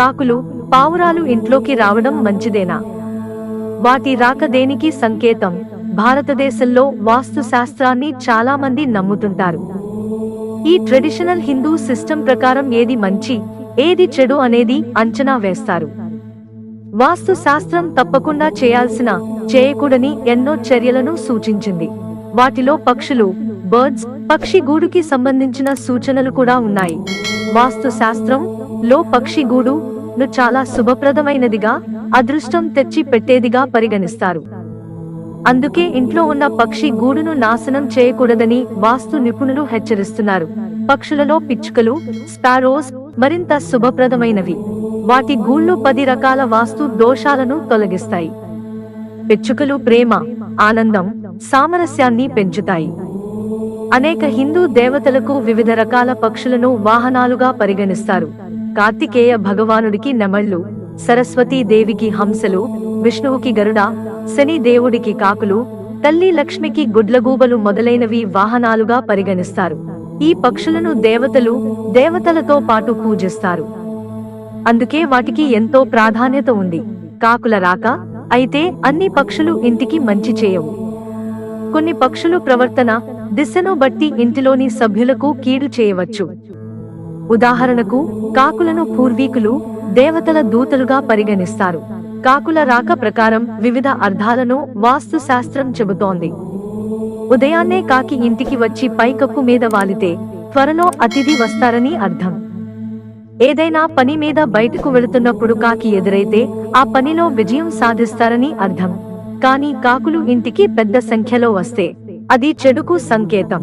కాకులు పావురాలు ఇంట్లోకి రావడం మంచిదేనా? వాటి రాక దేనికి సంకేతం? భారతదేశంలో వాస్తు శాస్త్రాన్ని చాలా మంది నమ్ముతుంటారు. ఈ ట్రెడిషనల్ హిందూ సిస్టమ్ ప్రకారం ఏది మంచి ఏది చెడు అనేది అంచనా వేస్తారు. వాస్తు శాస్త్రం తప్పకుండా చేయాల్సిన చేయకూడని ఎన్నో చర్యలను సూచించింది. వాటిలో పక్షులు బర్డ్స్ పక్షి గూడుకి సంబంధించిన సూచనలు కూడా ఉన్నాయి. వాస్తు శాస్త్రం లో పక్షిగూడు ను చాలా శుభప్రదమైనదిగా అదృష్టం తెచ్చి పెట్టేదిగా పరిగణిస్తారు. అందుకే ఇంట్లో ఉన్న పక్షి గూడును నాశనం చేయకూడదని వాస్తు నిపుణులు హెచ్చరిస్తున్నారు. పక్షులలో పిచ్చుకలు స్పారోస్ మరింత శుభప్రదమైనవి. వాటి గూళ్ళు పది రకాల వాస్తు దోషాలను తొలగిస్తాయి. పిచ్చుకలు ప్రేమ ఆనందం సామరస్యాన్ని పెంచుతాయి. అనేక హిందూ దేవతలకు వివిధ రకాల పక్షులను వాహనాలుగా పరిగణిస్తారు. కార్తికేయ భగవానుడికి నెమళ్ళు సరస్వతీ దేవికి హంసలు విష్ణువుకి గరుడ శని దేవుడికి కాకులు తల్లి లక్ష్మికి గుడ్లగూబలు మొదలైనవి వాహనాలుగా పరిగణిస్తారు. ఈ పక్షులను దేవతలు దేవతలతో పాటు పూజిస్తారు. అందుకే వాటికి ఎంతో ప్రాధాన్యత ఉంది. కాకుల రాక అయితే అన్ని పక్షులు ఇంటికి మంచి చేయవు. కొన్ని పక్షులు ప్రవర్తన దిశను బట్టి ఇంటిలోని సభ్యులకు కీడు చేయవచ్చు. ఉదాహరణకు కాకులను పూర్వీకులు దేవతల దూతలుగా పరిగణిస్తారు. కాకుల రాక ప్రకారం వివిధ అర్థాలను వాస్తు శాస్త్రం చెబుతోంది. ఉదయాన్నే కాకి ఇంటికి వచ్చి పైకప్పు మీద వాలితే త్వరలో అతిథి వస్తారని అర్థం. ఏదైనా పని మీద బయటకు వెళుతున్నప్పుడు కాకి ఎదురైతే ఆ పనిలో విజయం సాధిస్తారని అర్థం. కానీ కాకులు ఇంటికి పెద్ద సంఖ్యలో వస్తే అది చెడుకు సంకేతం.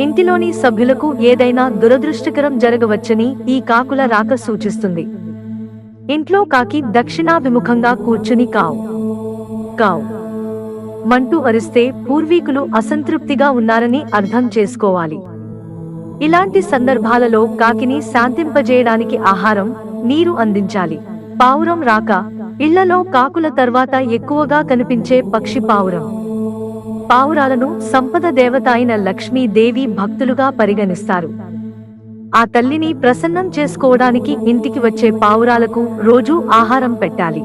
ఇంటిలోని సభ్యులకు ఏదైనా దురదృష్టకరం జరగవచ్చని ఈ కాకుల రాక సూచిస్తుంది. ఇంట్లో కాకి దక్షిణాభిముఖంగా కూర్చుని కావు. కావు. మంటూ అరిస్తే పూర్వీకులు అసంతృప్తిగా ఉన్నారని అర్థం చేసుకోవాలి. ఇలాంటి సందర్భాలలో కాకిని శాంతింపజేయడానికి ఆహారం నీరు అందించాలి. పావురం రాక ఇళ్ళలో కాకుల తర్వాత ఎక్కువగా కనిపించే పక్షి పావురం. పావురాలను సంపద దేవత అయిన లక్ష్మీదేవి భక్తులుగా పరిగణిస్తారు. ఆ తల్లిని ప్రసన్నం చేసుకోవడానికి ఇంటికి వచ్చే పావురాలకు రోజూ ఆహారం పెట్టాలి.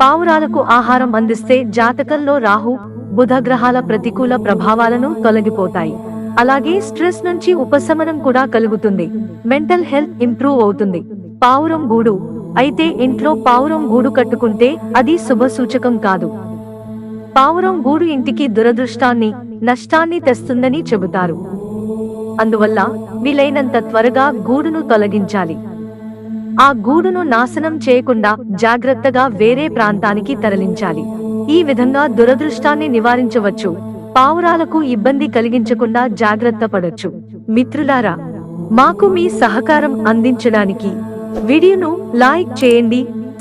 పావురాలకు ఆహారం అందిస్తే జాతకంలో రాహు బుధ గ్రహాల ప్రతికూల ప్రభావాలను తొలగిపోతాయి. అలాగే స్ట్రెస్ నుంచి ఉపశమనం కూడా కలుగుతుంది. మెంటల్ హెల్త్ ఇంప్రూవ్ అవుతుంది. పావురం గూడు. అయితే ఇంట్లో పావురం గూడు కట్టుకుంటే అది శుభ సూచకం కాదు. పావురం గూడు ఇంటికి దురదృష్టాన్ని నష్టాన్ని తెస్తుందని చెబుతారు. అందువల్ల వీలైనంత త్వరగా గూడును తొలగించాలి. ఆ గూడును నాశనం చేయకుండా జాగ్రత్తగా వేరే ప్రాంతానికి తరలించాలి. ఈ విధంగా దురదృష్టాన్ని నివారించవచ్చు. పావురాలకు ఇబ్బంది కలిగించకుండా జాగ్రత్త పడచ్చు. మిత్రులారా మాకు మీ సహకారం అందించడానికి వీడియోను లైక్ చేయండి